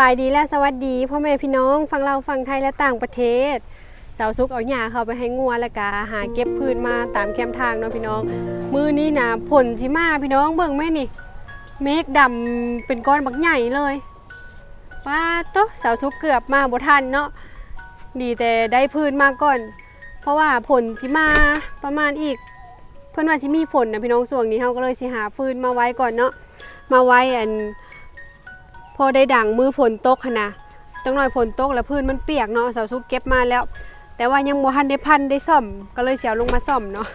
บายดีและสวัสดีพ่อแม่พี่น้องฟังเราฟังไทยและต่างประเทศสาวซุกเอาหญ้าเข้าไปให้งัวแล้วก็หาเก็บพืชมาตามแคมทางเนาะพี่น้อง มือนี้นะผลสิมาพี่น้องเบิ่งแม่นี่ เมฆดำเป็นก้อนบักใหญ่เลยป้าโตะสาวซุกเกือบมาบ่ทันเนาะดีแต่ได้พืชมาก่อน เพราะว่าผลสิมาประมาณอีก เพื่อนว่าสิมีฝนนะพี่น้องส่วงนี้เฮาก็เลยสิหาฟืนมาไว้ก่อนเนาะมาไว้อัน อได้ดังมือฝนตกหั้นนะจังหน่อยฝนตกแล้วพื้นมันเปียกเนาะสาวซุกเก็บมาแล้ว แต่ว่ายังบ่ทันได้พันได้ซ่อม ก็เลยเสียวลงมาซ่อมเนาะ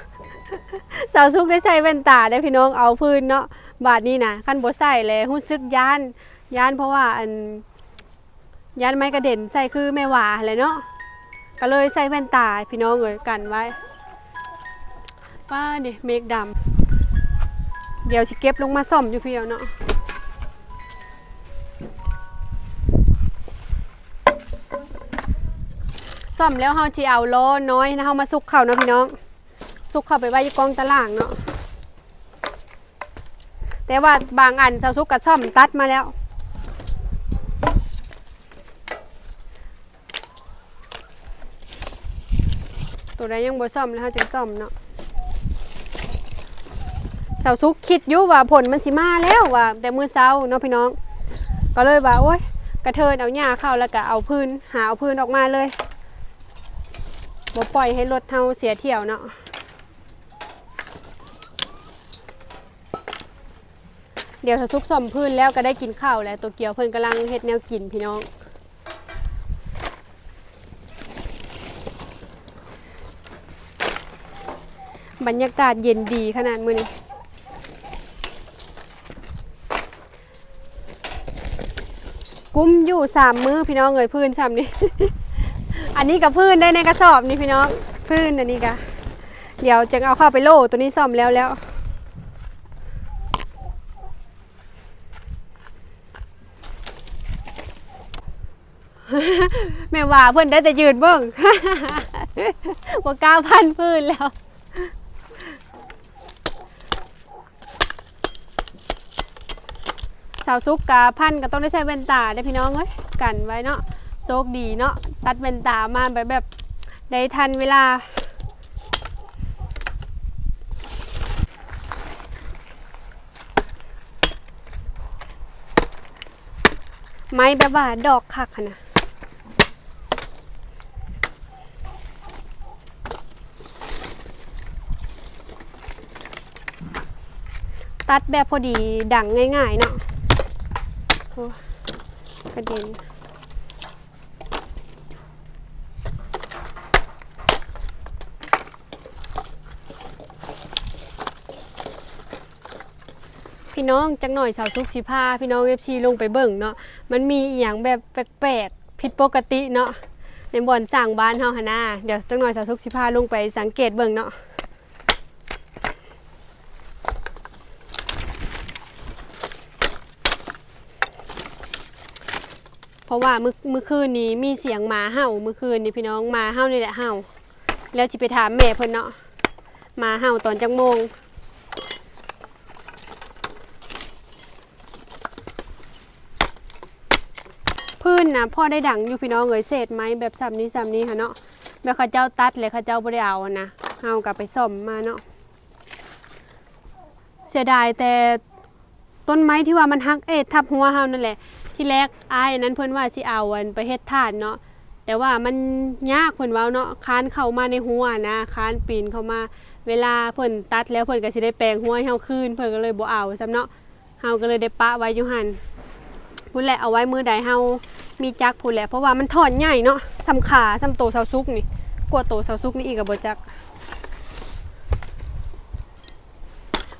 สาวซุกได้ใส่แว่นตาได้พี่น้องเอาพื้นเนาะบาดนี้นะคันบ่ใส่เลยรู้สึกย่านย่านเพราะว่าอันย่านไม้กระเด็นใส่คือแม่หวาเลยเนาะก็เลยใส่แว่นตาพี่น้องเลยกันไว้ป้านี่เมฆดำเดี๋ยวสิเก็บลงมาซ่อมอยู่เพียวเนาะ ซ่อมแล้วเฮาสิเอาโลน้อยนะเฮามาซุกเข้าเนาะพี่น้อง ซุกเข้าไปไว้ยู่กองตารางเนาะแต่ว่าบางอันเซาซุกกับซ่อมตัดมาแล้ว ตัวใดยังบ่ซ่อมแล้วเฮาจะซ่อมเนาะเสาซุกคิดอยู่ว่าผลมันสิมาแล้วว่า แต่มือเช้าเนาะพี่น้อง ก็เลยว่าโอ๊ยกระเทินเอาหญ้าเข้าแล้วก็เอาพื้นหาเอาพื้นออกมาเลย บ่ปล่อยให้รถเฮาเสียเที่ยวเนาะเดี๋ยวสซุกซ่อมพื้นแล้วก็ได้กินข้าวแล้วตัวเกียวเพิ่นกำลังเฮ็ดแนวกินพี่น้องบรรยากาศเย็นดีขนาดมือนี้กุ้มอยู่สามมือพี่น้องเอ่ยพื้นซ้ำนี่ อันนี้กับพื้นได้ในกระสอบนี่พี่น้องพื้นอันนี้กะเดี๋ยวจะเอาเข้าไปโล่ตัวนี้ซ่อมแล้วแล้วแม่ว่าเพื่อนได้แต่ยืนเบิ่งว่าก้าพันพื้นแล้วสาวซุกกาพันก็ต้องได้ใช้แว่นตาได้พี่น้องเอ้ยกันไว้เนาะ โชคดีเนาะตัดแว่นตามาแบบแบบได้ทันเวลา ไม้แบบว่าดอกคักนะตัดแบบพอดีดังง่ายๆเนาะกระเด็น พี่น้องจักหน่อยสาวซุกสิพาพี่น้องเอฟซีลงไปเบิ่งเนาะมันมีอย่างแบบแปลกๆผิดปกติเนาะในบ่อนสร้างบ้านเฮาหนนาเดี๋ยวจักหน่อยสาวซุกสิพาลงไปสังเกตเบิ่งเนาะเพราะว่าเมื่อเมื่อคืนนี้มีเสียงหมาเห่าเมื่อคืนนี้พี่น้องหมาเห่านี่แหละเห่า แล้วจิไปถามแม่เพิ่นเนาะหมาเห่าตอนจังโมง พื้นนะพ่อได้ดังอยู่พี่น้องเอ้ยเศษไม้แบบซ้ำนี้ซ้ำนี้ค่ะเนาะแบบเขาเจ้าตัดเลยเขาเจ้าบ่ได้เอานะเฮากลับไปซ่อมมาเนาะเสียดายแต่ต้นไม้ที่ว่ามันหักเอ็ดทับหัวเฮานั่นแหละ ที่แรกอ้ายนั้นเพิ่อนว่าสิเอาอันไปเฮ็ดทานเนาะแต่ว่ามันยากเพิ่อนว้าเนาะคานเข้ามาในหัวนะคานปีนเข้ามาเวลาเพิ่อนตัดแล้วเพิ่อนก็สิได้แปลงหัวให้เฮาคืนเพิ่อนก็เลยบ่เอาซ้ำเนาะเฮาก็เลยได้ปะไว้อยู่หันพุ่นแหละเอาไว้มือใดเฮา มีจักพุ่นแหละเพราะว่ามันถอนใหญ่เนาะสำขาสำโตเซาซุกนี่กว่าโตเซาซุกนี่อีกก็บ่จัก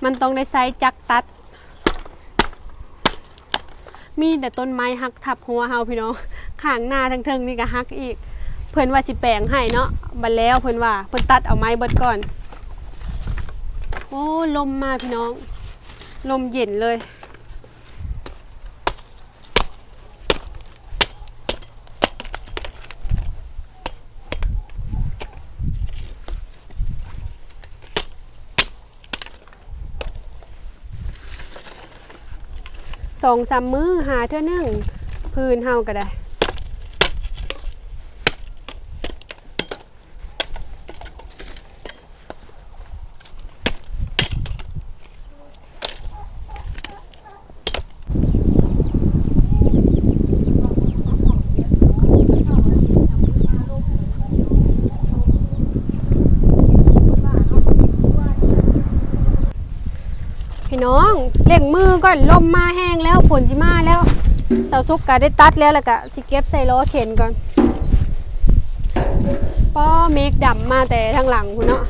มันต้องได้ใช้จักตัด มีแต่ต้นไม้หักทับหัวเฮาพี่น้องข้างหน้าทั้งเทิงนี่ก็หักอีก เพิ่นว่าสิแปลงให้เนาะบัดแล้วเพิ่นว่าเพิ่นตัดเอาไม้เบิดก่อน โอ้ลมมาพี่น้อง ลมเย็นเลย สองสามมือหาเท่านึงพื้นเฮาก็ได้ พี่น้ เล่งมือก่อนลมมาแห้งแล้วฝนจิมาแล้วเสาซุกก็ได้ตัดแล้วแล้วก็สิเก็บใส่ล้อเข็นก่อนป้อเมฆดำมาแต่ทางหลังคุณเนาะ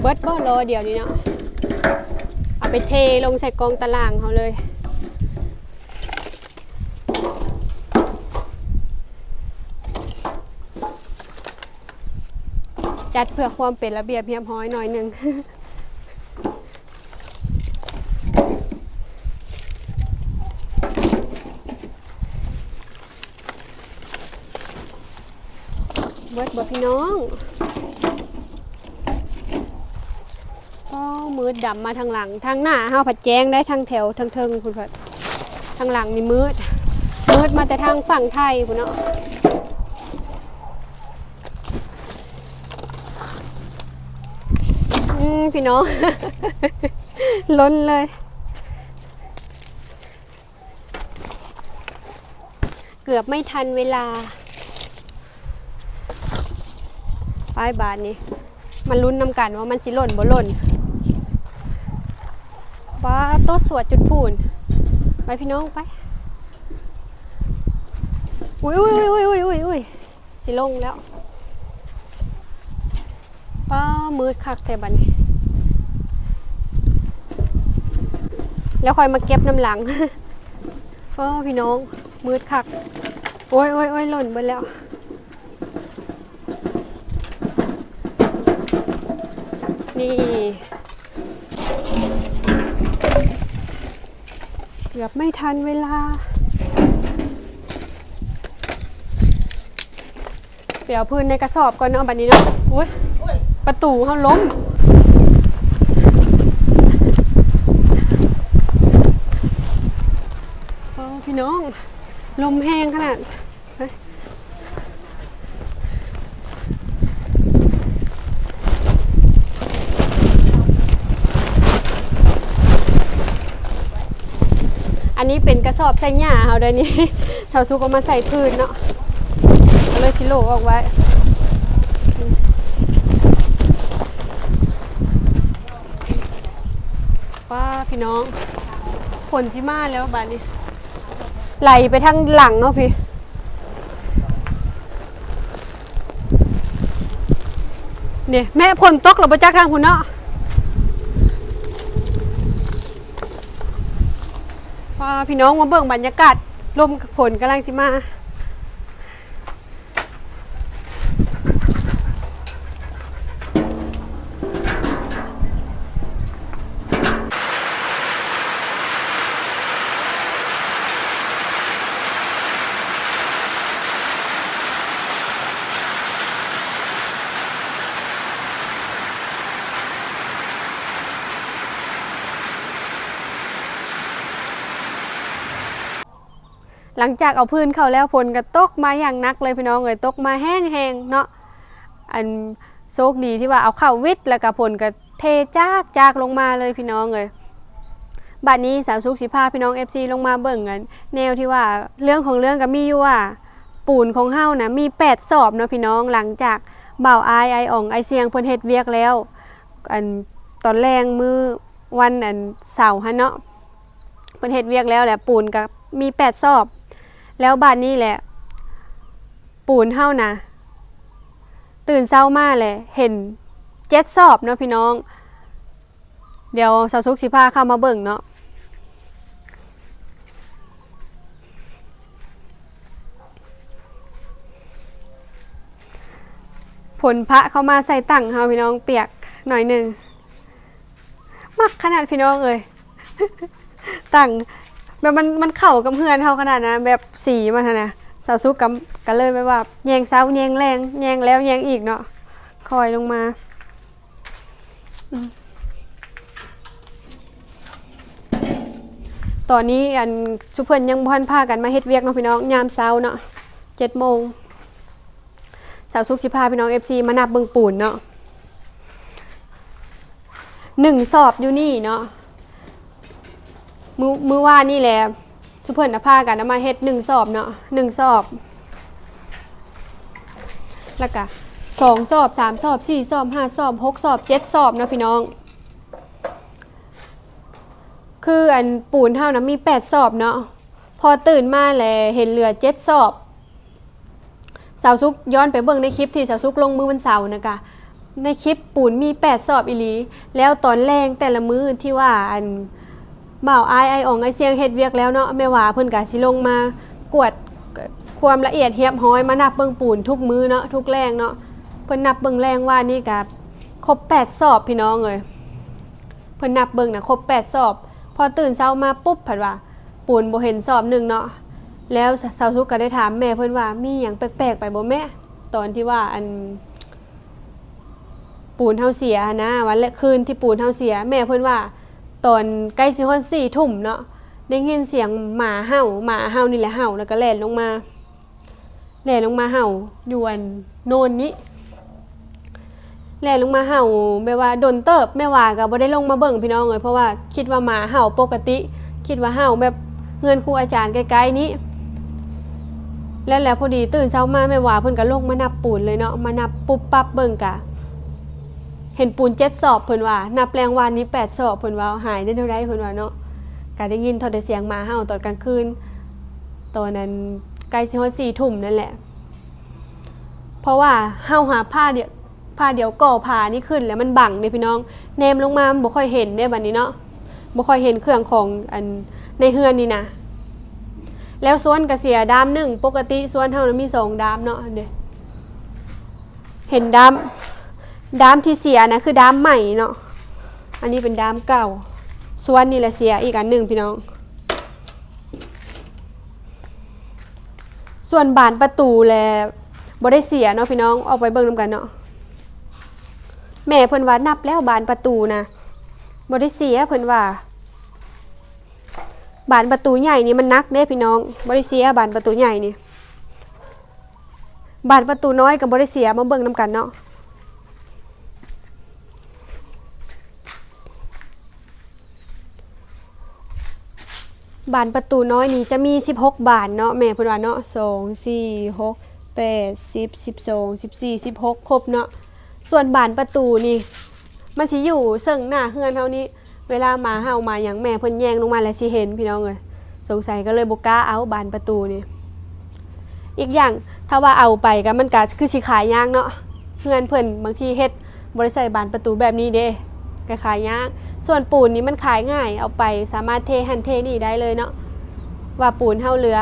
เบิดบ่รอเดี๋ยวนี้เนาะเอาไปเทลงใส่กองตารางเขาเลย จัดเพื่อความเป็นระเบียบเพียบร้อยหน่อยหนึ่งเบิดบ่พี่น้องก็มืดดำมาทางหลัง ทางหน้าเฮาผัดแจ้งได้ทางแถวทางเทิงคุณผัดทางหลังนี่มืด มืดมาแต่ทางฝั่งไทยพุ่นเนาะ พี่น้อง ล้นเลย เกือบไม่ทันเวลาป้ายบานนี้ มันลุ้นนำกันว่ามันสิหล่นบ่หล่นป้าโต๊ะสวดจุดพูน ไปพี่น้องไป อุ้ยอุ้ยอุ้ยอุ้ยอุ้ยอุ้ยสิลงแล้วป้ามืดคักแต่บัดนี้ แล้วคอยมาเก็บน้ำหลังป้าพี่น้อง มืดคัก โอ้ยโอ้ยโอ้ยหล่นไปแล้วนี่เกือบไม่ทันเวลาเปียวพื้นในกระสอบก่อนเนาะบัดนี้เนาะอุ้ยประตูเขาล้ม โอ้ พี่น้อง ลมแห้งขนาดอันนี้เป็นกระสอบใส่หญ้าเขาเดี๋ยวนี้แถวซุกเอามาใส่พื้นเนาะเอาเลยชิโลออกไว้ป้าพี่น้องฝนที่มาแล้วบานนี้ ไหลไปทางหลังเนาะพี่เนี่ยแม่ฝนตกเราไปจากทางคุณเนาะป้าพี่น้องมาเบิ่งบรรยากาศลมฝนกำลังสิมา หลังจากเอาพื้นเข้าแล้วฝนก็ตกมาอย่างนักเลยพี่น้องเลยตกมาแห้งๆเนาะอันโชคดีที่ว่าเอาเข้าวิทย์แล้วก็ฝนก็เทจากจากลงมาเลยพี่น้องเลยบัดนี้สาวสุขสิพาพี่น้อง FC ลงมาเบิ่งกันแนวที่ว่าเรื่องของเรื่องก็มีอยู่ว่าปูนของเฮานะมี8สอบเนาะพี่น้องหลังจากเบ่าอายไออ่องไอเสียงเพิ่นเฮ็ดเวียกแล้วอันตอนแรงมือวันอันเสาร์ฮะเนาะเพิ่นเฮ็ดเวียกแล้วแหละปูนก็มี8สอบ แล้วบานนี้แหละ ปูนเฮานะ ตื่นเช้ามากเลยเห็นเจ็ดสอบเนาะพี่น้อง เดี๋ยวสาวสุกสิพาเข้ามาเบิ่งเนาะผลพระเข้ามาใส่ตั้งเฮาพี่น้องเปียกหน่อยหนึ่งมักขนาดพี่น้องเลยตั้ง แบบมันมันเข่ากับเพื่อนเท่าขนาดนะแบบสีมันนะสาวซุกกับกันเลยแบบว่าแยงเช้าแยงแรงแยงแล้วแยงอีกเนาะคอยลงมาตอนนี้อันชุเพิ่อนยังบ่ทันพากันมาเฮ็ดเวียกเนาะพี่น้องยามเช้าเนาะ7โมงสาวสุขสิพาพี่น้อง FC มานับเบิงปูนเนาะหนึ่งสอบอยู่นี่เนาะ มือมือว่านี่แหละชุเพิ่นน่ะพากันมาเฮ็ดหนึ่งสอบเนาะหนึ่งสอบ แล้วก็สองสอบสามสอบสี่สอบห้าสอบหกสอบเจ็ดสอบเนาะพี่น้อง คืออันปูนเท่านะมีแปดสอบเนาะพอตื่นมาแล้วเห็นเหลือเจ็ดสอบสาวซุกย้อนไปเบิ่งในคลิปที่สาวซุกลงมือวันเสาร์นะคะในคลิปปูนมีแปดสอบอีหลี แล้วตอนแรงแต่ละมือที่ว่าอัน บ่าวอายไออ่องไอเสียงเฮ็ดเวียกแล้วเนาะแม่ว่าเพิ่นกะสิลงมากวดความละเอียดเฮียบห้อยมานับเบิ่งปูนทุกมือเนาะทุกแรงเนาะเพิ่นนับเบิ่งแรงว่านี่กับครบ 8 สอบพี่น้องเลยเพิ่นนับเบิ่งนะครบ 8 สอบ พอตื่นเช้ามาปุ๊บผัดว่าปูนบ่เห็นสอบหนึ่งเนาะแล้วสาวสุกก็ได้ถามแม่เพิ่นว่ามีหยังแปลกๆไปบ่แม่ตอนที่ว่าอันปูนเฮาเสียนะวันและคืนที่ปูนเฮาเสีย แม่เพิ่นว่า ตอนใกล้สิฮอด4ทุ่มเนาะได้ยินเสียงหมาเห่าหมาเห่านี่แหละเห่าแล้วก็แล่นลงมาแล่นลงมาเห่าอยู่อันโนนนี้แล่นลงมาเห่าแม่ว่าโดนเติบแม่ว่าก็บ่ได้ลงมาเบิ่งพี่น้องเลยเพราะว่าคิดว่าหมาเห่าปกติ คิดว่าเห่าแบบเงินครูอาจารย์ใกล้ๆนี้ แล้วแล้วพอดีตื่นเช้ามาแม่ว่าเพิ่นก็ลงมานับปูนเลยเนาะมานับปุ๊บปั๊บเบิ่งกะ เห็นปูนเจ็ดสอบเพิ่นว่านับแรงวันนี้แปดสอบเพิ่นว่าหายได้เท่าไรเพิ่นว่าเนาะก็ได้ยินทอดเสียงมาเห่าตอนกลางคืนตอนนั้นใกล้ชิฮอดสี่ทุ่มนั่นแหละ เพราะว่าเห่าหาผ้าเดียวผ้าเดียวก่อผ้านี่ขึ้นแล้วมันบังเนี่ยพี่น้องแนมลงมามันบ่ค่อยเห็นเนี่ยบัดนี้เนาะบ่ค่อยเห็นเครื่องของอันในเฮือนนี่นะแล้วสวนกระเสียดามหนึ่งปกติสวนเท่านั้นมีสองดามเนาะเด้เห็นดาม ดามที่เสียนะคือดามใหม่เนาะ อันนี้เป็นดามเก่า ส่วนนี่แหละเสียอีกอันหนึ่งพี่น้อง ส่วนบานประตูแลบ่ได้เสียเนาะพี่น้องออกไปเบิ่งนํกันเนาะ แม่เพิ่นว่านับแล้วบานประตูนะบ่ได้เสียเพิ่นว่า บานประตูใหญ่นี่มันนักเด้พี่น้องบ่ได้เสียบานประตูใหญ่นี่ บานประตูน้อยก็บ่ได้เสียมาเบิ่งนํกันเนาะ บานประตูน้อยนี่จะมี 16 บานเนาะแม่เพิ่นว่าเนาะ2 4 6 8 10 12 14 16 ครบเนาะส่วนบานประตูนี่ มันสิอยู่เซึ่งหน้าเฮือนเฮานี้ เวลามาเห่ามาหยังแม่เพิ่นแยงลงมาแล้วสิเห็นพี่น้องเอ้ยสงสัยก็เลยบ่กล้าเอาบานประตูนี่อีกอย่างถ้าว่าเอาไปก็มันก็คือสิขายยากเนาะเฮือนเพิ่นบางทีเฮ็ดบ่ได้ใส่บานประตูแบบนี้เด้ก็ขายยาก ส่วนปูนนี้มันขายง่าย เอาไปสามารถเทหันเทนี่ได้เลยเนาะว่าปูนเท่าเรือ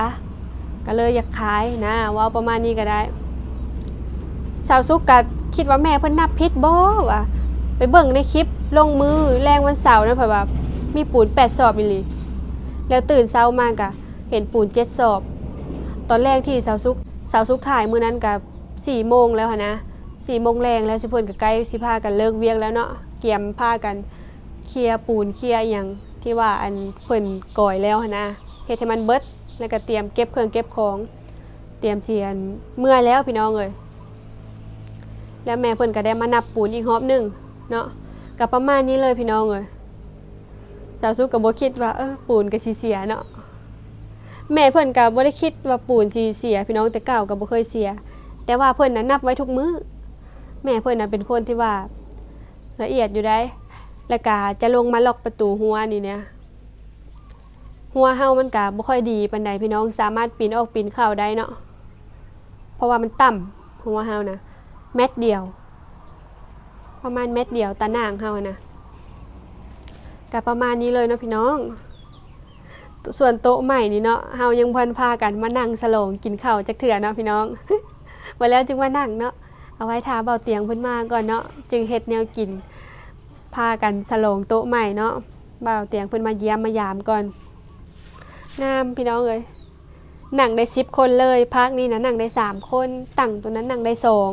ก็เลยอยากขายนะว่าประมาณนี้ก็ได้สาวซุกก็คิดว่าแม่เพิ่นนับพิษบ่ว่าไปเบิ่งในคลิปลงมือแรงวันเสาร์นะเพิ่นว่ามีปูน8สอบอีหลีแล้วตื่นเช้ามากะเห็นปูน7สอบ ตอนแรกที่สาวซุกสาวซุกถ่ายมือนั้นกับ4โมงแล้วหั้นนะ4โมงแรงแล้วสิเพิ่อนก็ใกล้สิพากันเลิกเวียกแล้วเนาะเกียมพากัน เคลียปูนเคลียอย่างที่ว่าอันเพิ่นก่อยแล้วนะเฮ็ดให้มันเบิดแล้วก็เตรียมเก็บเครื่องเก็บของเตรียมเสียนเมื่อแล้วพี่น้องเอ้ยแล้วแม่เพิ่นก็ได้มานับปูนอีกรอบหนึงเนาะก็ประมาณนี้เลยพี่น้องเอ้ยสาวสุกก็บ่คิดว่าเออปูนก็สิเสียเนาะแม่เพิ่นก็บ่ได้คิดว่าปูนสิเสีย พี่น้องแต่เก่าก็บ่เคยเสีย แต่ว่าเพิ่นน่ะนับไว้ทุกมื้อแม่เพิ่นน่ะเป็นคนที่ว่าละเอียดอยู่ได้ แล้วก็จะลงมาล็อกประตูหัวนี่เนี่ยหัวเฮามันก็บ่ค่อยดีปานใดพี่น้องสามารถปีนออกปีนเข้าได้เนาะเพราะว่ามันต่ำหัวเฮานะเม็ดเดียว ประมาณเม็ดเดียวตาหนางเฮานะก็ประมาณนี้เลยเนาะพี่น้อง ส่วนโต๊ะใหม่นี่เนาะเฮายังพิ่นพากันมานั่งสโลงกินข้าวจักเถื่อเนาะพี่น้องมาแล้วจึงมานั่งเนาะเอาไว้ทาเบาเตียงเพิ่นมาก่อนเนาะจึงเฮ็ดแนวกิน พากันสลงโต๊ะใหม่เนาะบ่าวเตียงเพิ่นมาเยี่ยมมายามก่อนงามพี่น้องเอ้ยหนังได้สิบคนเลยพักนี้นะหนังได้สามคนตั้งตัวนั้นหนังได้สอง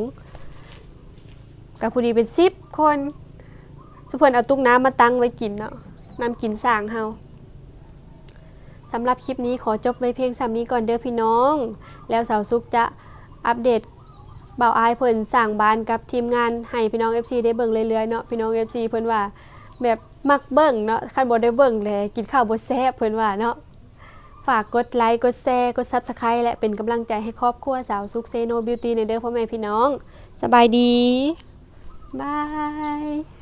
กับผู้ดีเป็น10คนสุเพิ่นเอาตุ๊กน้ำมาตั้งไว้กินเนาะน้ำกินสางเฮาสำหรับคลิปนี้ขอจบไว้เพียงสำนี้ก่อนเด้อพี่น้อง แล้วสาวซุกจะอัปเดต เบาอายเพิ่นสร้างบ้านกับทีมงานให้พี่น้อง FC ได้เบิ่งเรื่อยๆเนาะพี่น้อง FC เพิ่นว่าแบบมักเบิ่งเนาะคันบ่ได้เบิ่งแลกินข้าวบ่แซ่บเพิ่นว่าเนาะฝากกดไลค์กดแชร์กด Subscribe และเป็นกำลังใจให้ครอบครัวสาวซุกเซโนบิวตี้ในเด้อพ่อแม่พี่น้อง สบายดีบาย